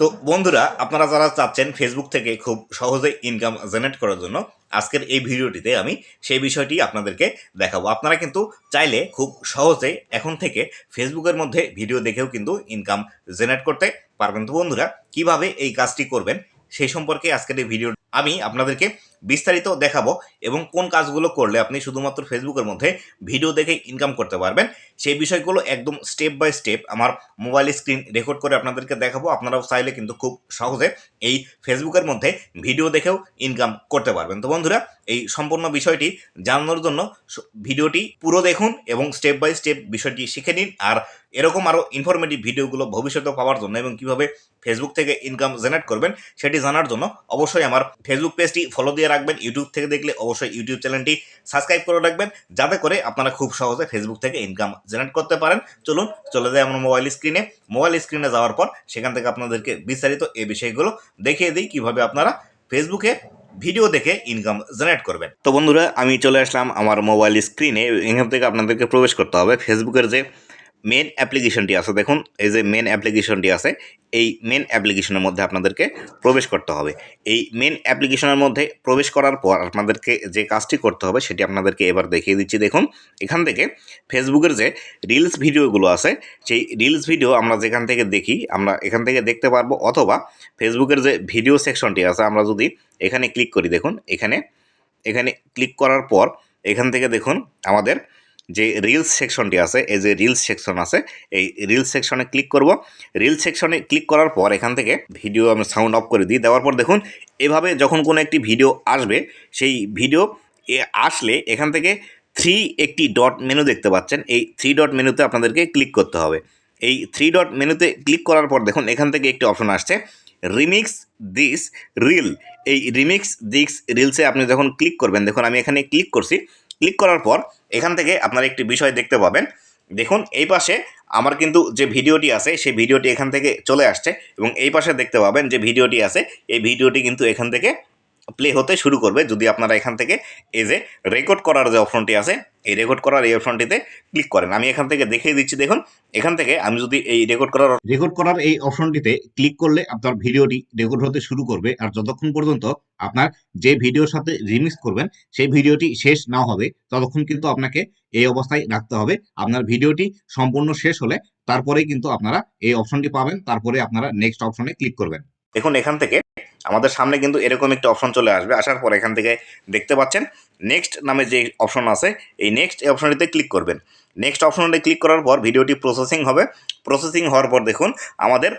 তো বন্ধুরা, আপনারা যারা চাচ্ছেন ফেসবুক থেকে খুব সহজে ইনকাম জেনারেট করার জন্য, আজকের এই ভিডিওটিতে আমি সেই বিষয়টি আপনাদেরকে দেখাবো। আপনারা কিন্তু চাইলে খুব সহজে এখন থেকে ফেসবুকের মধ্যে ভিডিও দেখেও কিন্তু ইনকাম জেনারেট করতে পারবেন। তো বন্ধুরা, কীভাবে এই কাজটি করবেন, সেই সম্পর্কে আজকের এই ভিডিও আমি আপনাদেরকে বিস্তারিত দেখাবো এবং কোন কাজগুলো করলে আপনি শুধুমাত্র ফেসবুকের মধ্যে ভিডিও দেখে ইনকাম করতে পারবেন, সেই বিষয়গুলো একদম স্টেপ বাই স্টেপ আমার মোবাইল স্ক্রিন রেকর্ড করে আপনাদেরকে দেখাবো। আপনারাও চাইলে কিন্তু খুব সহজে এই ফেসবুকের মধ্যে ভিডিও দেখেও ইনকাম করতে পারবেন। তো বন্ধুরা, এই সম্পূর্ণ বিষয়টি জানানোর জন্য ভিডিওটি পুরো দেখুন এবং স্টেপ বাই স্টেপ বিষয়টি শিখে নিন আর এরকম আরও ইনফরমেটিভ ভিডিওগুলো ভবিষ্যতে পাওয়ার জন্য এবং কীভাবে ফেসবুক থেকে ইনকাম জেনারেট করবেন সেটি জানার জন্য অবশ্যই আমার ফেসবুক পেজটি ফলো দিয়ে রাখবেন ইউটিউব থেকে দেখলে অবশ্যই ইউটিউব চ্যানেলটি সাবস্ক্রাইব করে রাখবেন, যাতে করে আপনারা খুব সহজে ফেসবুক থেকে ইনকাম জেনারেট করতে পারেন। চলুন, চলে যাই আমার মোবাইল স্ক্রিনে মোবাইল স্ক্রিনে যাওয়ার পর সেখান থেকে আপনাদেরকে বিস্তারিত এই বিষয়গুলো দেখিয়ে দিই, কীভাবে আপনারা ফেসবুকে ভিডিও দেখে ইনকাম জেনারেট করবেন। তো বন্ধুরা, আমি চলে আসলাম আমার মোবাইল স্ক্রিনে এখান থেকে আপনাদেরকে প্রবেশ করতে হবে। ফেসবুকের যে মেন অ্যাপ্লিকেশনটি আছে। দেখুন, এই যে মেন অ্যাপ্লিকেশনটি আছে, এই মেন অ্যাপ্লিকেশনের মধ্যে আপনাদেরকে প্রবেশ করতে হবে। এই মেন অ্যাপ্লিকেশনের মধ্যে প্রবেশ করার পর আপনাদেরকে যে কাজটি করতে হবে, সেটি আপনাদেরকে এবার দেখিয়ে দিচ্ছি। দেখুন, এখান থেকে ফেসবুকের যে রিলস ভিডিওগুলো আছে, সেই রিলস ভিডিও আমরা যেখান থেকে দেখি, আমরা এখান থেকে দেখতে পারব, অথবা ফেসবুকের যে ভিডিও সেকশনটি আছে, আমরা যদি এখানে ক্লিক করি, দেখুন, এখানে এখানে ক্লিক করার পর এখান থেকে দেখুন, আমাদের যে রিলস সেকশনটি আছে, এই যে রিলস সেকশন আছে, এই রিলস সেকশনে ক্লিক করব। রিলস সেকশনে ক্লিক করার পর এখান থেকে ভিডিও আমি সাউন্ড অফ করে দিই। দেওয়ার পর দেখুন, এভাবে যখন কোনো একটি ভিডিও আসবে, সেই ভিডিও আসলে এখান থেকে থ্রি একটি ডট মেনু দেখতে পাচ্ছেন। এই থ্রি ডট মেনুতে আপনাদেরকে ক্লিক করতে হবে। এই থ্রি ডট মেনুতে ক্লিক করার পর দেখুন, এখান থেকে একটি অপশন আসছে রিমিক্স দিস রিল এই রিমিক্স দিস রিলসে আপনি যখন ক্লিক করবেন, দেখুন আমি এখানে ক্লিক করছি ক্লিক করার পর এখান থেকে আপনারা একটি বিষয় দেখতে পাবেন। দেখুন, এই পাশে আমার কিন্তু যে ভিডিওটি আছে, সেই ভিডিওটি এখান থেকে চলে আসছে এবং এই পাশে দেখতে পাবেন যে ভিডিওটি আছে, এই ভিডিওটি কিন্তু এখান থেকে প্লে হতে শুরু করবে যদি আপনারা এখান থেকে এই যে রেকর্ড করার যে অপশনটি আছে, এই রেকর্ড করার এই অপশনটিতে ক্লিক করেন। আমি এখান থেকে দেখিয়ে দিচ্ছি, দেখুন, এখান থেকে আমি যদি এই রেকর্ড করার রেকর্ড করার এই অপশনটিতে ক্লিক করলে আপনার ভিডিওটি রেকর্ড হতে শুরু করবে আর যতক্ষণ পর্যন্ত আপনার যে ভিডিওর সাথে রিমিক্স করবেন, সেই ভিডিওটি শেষ না হবে, ততক্ষণ কিন্তু আপনাকে এই অবস্থায় রাখতে হবে। আপনার ভিডিওটি সম্পূর্ণ শেষ হলে তারপরেই কিন্তু আপনারা এই অপশনটি পাবেন, তারপরে আপনারা নেক্সট অপশনে ক্লিক করবেন। দেখুন, এখান থেকে আমাদের সামনে কিন্তু এরকম একটি অপশন চলে আসবে। আসার পর এখান থেকে দেখতে পাচ্ছেন নেক্সট নামে যে অপশন আছে, এই নেক্সট অপশনটিতে ক্লিক করবেন। নেক্সট অপশনটিতে ক্লিক করার পর ভিডিওটি প্রসেসিং হবে। প্রসেসিং হওয়ার পর দেখুন, আমাদের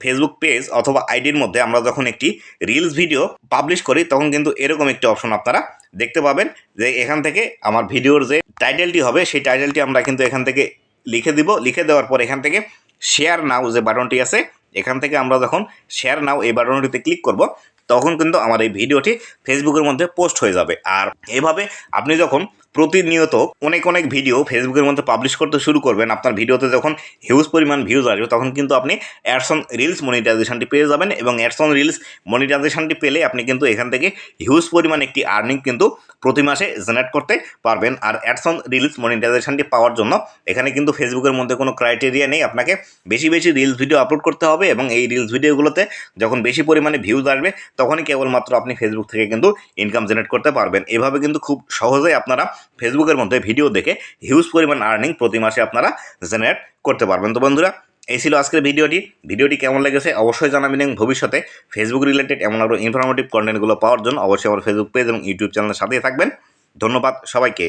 ফেসবুক পেজ অথবা আইডির মধ্যে আমরা যখন একটি রিলস ভিডিও পাবলিশ করি, তখন কিন্তু এরকম একটি অপশন আপনারা দেখতে পাবেন যে এখান থেকে আমার ভিডিওর যে টাইটেলটি হবে, সেই টাইটেলটি আমরা কিন্তু এখান থেকে লিখে দিব। লিখে দেওয়ার পর এখান থেকে শেয়ার নাও যে বাটনটি আছে এখান থেকে আমরা যখন শেয়ার নাও এই বাটনটিতে ক্লিক করব, তখন কিন্তু আমার এই ভিডিওটি ফেসবুকের মধ্যে পোস্ট হয়ে যাবে। আর এভাবে আপনি যখন প্রতিনিয়ত অনেক অনেক ভিডিও ফেসবুকের মধ্যে পাবলিশ করতে শুরু করবেন। আপনার ভিডিওতে যখন হিউজ পরিমাণ ভিউজ আসবে, তখন কিন্তু আপনি অ্যাডসন রিলস মনিটাইজেশনটি পেয়ে যাবেন এবং অ্যাডসন রিলস মনিটাইজেশনটি পেলে আপনি কিন্তু এখান থেকে হিউজ পরিমাণ একটি আর্নিং কিন্তু প্রতি মাসে জেনারেট করতে পারবেন। আর অ্যাডসন রিলস মনিটাইজেশনটি পাওয়ার জন্য এখানে কিন্তু ফেসবুকের মধ্যে কোনো ক্রাইটেরিয়া নেই। আপনাকে বেশি বেশি রিলস ভিডিও আপলোড করতে হবে এবং এই রিলস ভিডিওগুলোতে যখন বেশি পরিমাণে ভিউজ আসবে, তখনই কেবলমাত্র আপনি ফেসবুক থেকে কিন্তু ইনকাম জেনারেট করতে পারবেন। এভাবে কিন্তু খুব সহজেই আপনারা ফেসবুকের মধ্যে ভিডিও দেখে হিউজ পরিমাণ আর্নিং প্রতি মাসে আপনারা জেনারেট করতে পারবেন। তো বন্ধুরা, এই ছিল আজকের ভিডিওটি ভিডিওটি কেমন লেগেছে অবশ্যই জানাবেন এবং ভবিষ্যতে ফেসবুক রিলেটেড এমন আরও ইনফরমেটিভ কন্টেন্টগুলো পাওয়ার জন্য অবশ্যই আমার ফেসবুক পেজ এবং ইউটিউব চ্যানেলের সাথেই থাকবেন। ধন্যবাদ সবাইকে।